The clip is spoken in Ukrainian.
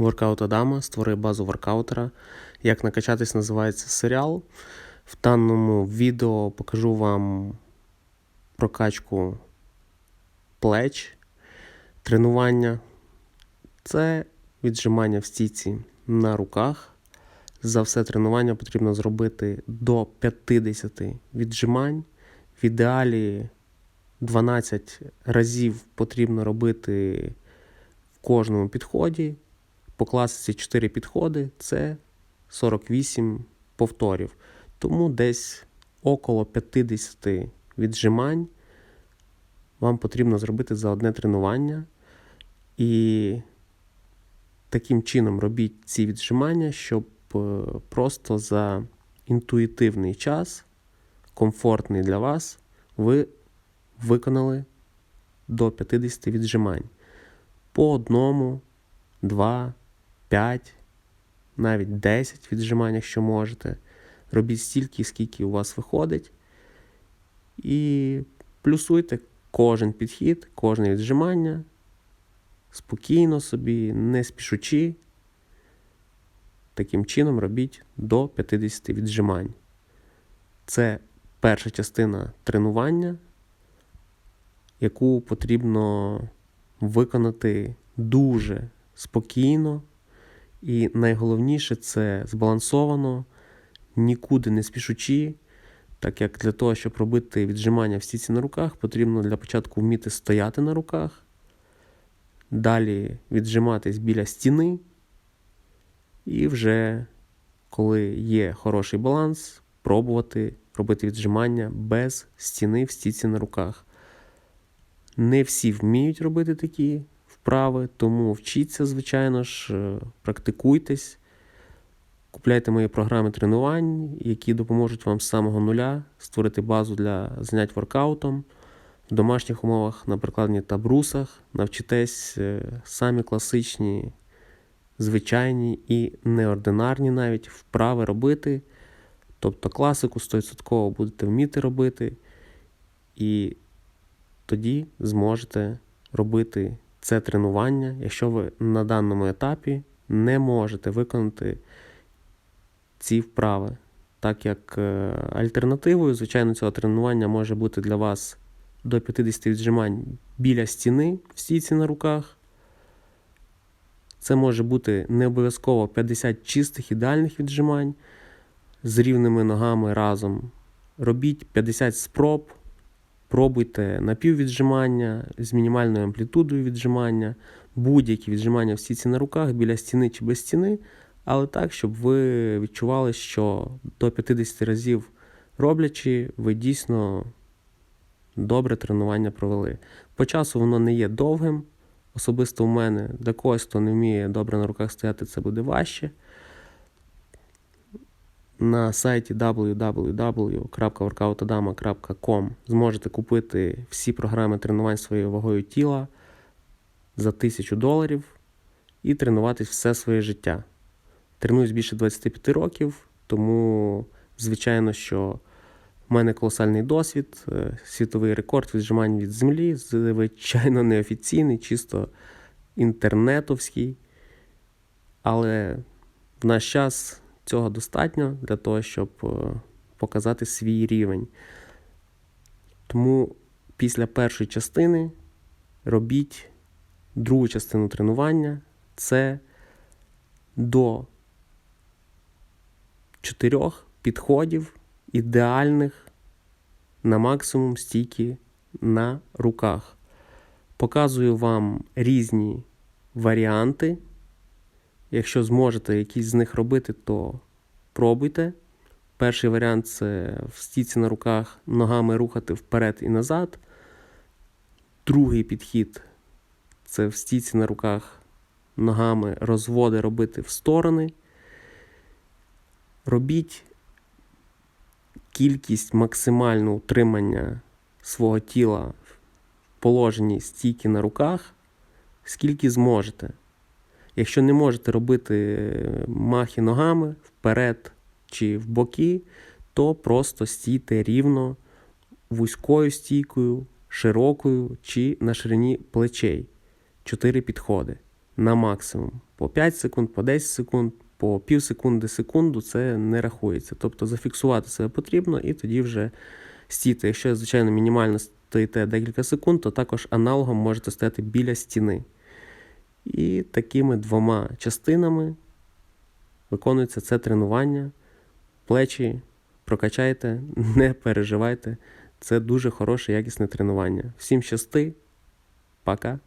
Воркаут Адама створив базу воркаутера. Як накачатись називається серіал. В даному відео покажу вам прокачку плеч, тренування. Це віджимання в стійці на руках. За все тренування потрібно зробити до 50 віджимань. В ідеалі 12 разів потрібно робити в кожному підході. По класиці 4 підходи це 48 повторів. Тому десь около 50 віджимань вам потрібно зробити за одне тренування. І таким чином робіть ці віджимання, щоб е, просто за інтуїтивний час, комфортний для вас, ви виконали до 50 віджимань. По одному, два, 5, навіть 10 віджимань, якщо можете. Робіть стільки, скільки у вас виходить. І плюсуйте кожен підхід, кожне віджимання. Спокійно собі, не спішучи. Таким чином робіть до 50 віджимань. Це перша частина тренування, яку потрібно виконати дуже спокійно. І найголовніше це збалансовано, нікуди не спішучи, так як для того, щоб робити віджимання в стійці на руках, потрібно для початку вміти стояти на руках, далі віджиматись біля стіни, і вже, коли є хороший баланс, пробувати робити віджимання без стіни в стійці на руках. Не всі вміють робити такі вправи, тому вчіться, звичайно ж, е, практикуйтесь, купляйте мої програми тренувань, які допоможуть вам з самого нуля створити базу для занять воркаутом в домашніх умовах, на прикладні та брусах. Навчитесь е, самі класичні, звичайні і неординарні навіть вправи робити. Тобто класику 100% будете вміти робити. І тоді зможете робити це тренування, якщо ви на даному етапі не можете виконати ці вправи. Так як е, альтернативою, звичайно, цього тренування може бути для вас до 50 віджимань біля стіни в стійці на руках. Це може бути не обов'язково 50 чистих ідеальних віджимань з рівними ногами разом. Робіть 50 спроб. Пробуйте напіввіджимання з мінімальною амплітудою віджимання, будь-які віджимання в стійці на руках, біля стіни чи без стіни, але так, щоб ви відчували, що до 50 разів роблячи, ви дійсно добре тренування провели. По часу воно не є довгим. Особисто у мене для когось, хто не вміє добре на руках стояти, це буде важче. На сайті www.workoutadama.com зможете купити всі програми тренувань своєю вагою тіла за 1000 доларів і тренуватись все своє життя. Тренуюсь більше 25 років, тому, звичайно, що в мене колосальний досвід, е, світовий рекорд віджимань від землі, звичайно, неофіційний, чисто інтернетовський. Але в наш час цього достатньо для того, щоб е, показати свій рівень. Тому після першої частини робіть другу частину тренування це до чотирьох підходів ідеальних на максимум стійки на руках. Показую вам різні варіанти. Якщо зможете якісь з них робити, то пробуйте. Перший варіант це в стійці на руках ногами рухати вперед і назад. Другий підхід це в стійці на руках ногами розводи робити в сторони. Робіть кількість максимального утримання свого тіла в положенні стійки на руках, скільки зможете. Якщо не можете робити махи ногами вперед чи в боки, то просто стійте рівно вузькою стійкою, широкою чи на ширині плечей. Чотири підходи на максимум. по 5 секунд, по 10 секунд, по пів секунди, секунду це не рахується. Тобто зафіксувати себе потрібно і тоді вже стійте. Якщо, звичайно, мінімально стоїте декілька секунд, то також аналогом можете стояти біля стіни. І такими двома частинами виконується це тренування. Плечі прокачайте, не переживайте. Це дуже хороше, якісне тренування. Всім щасти, пока.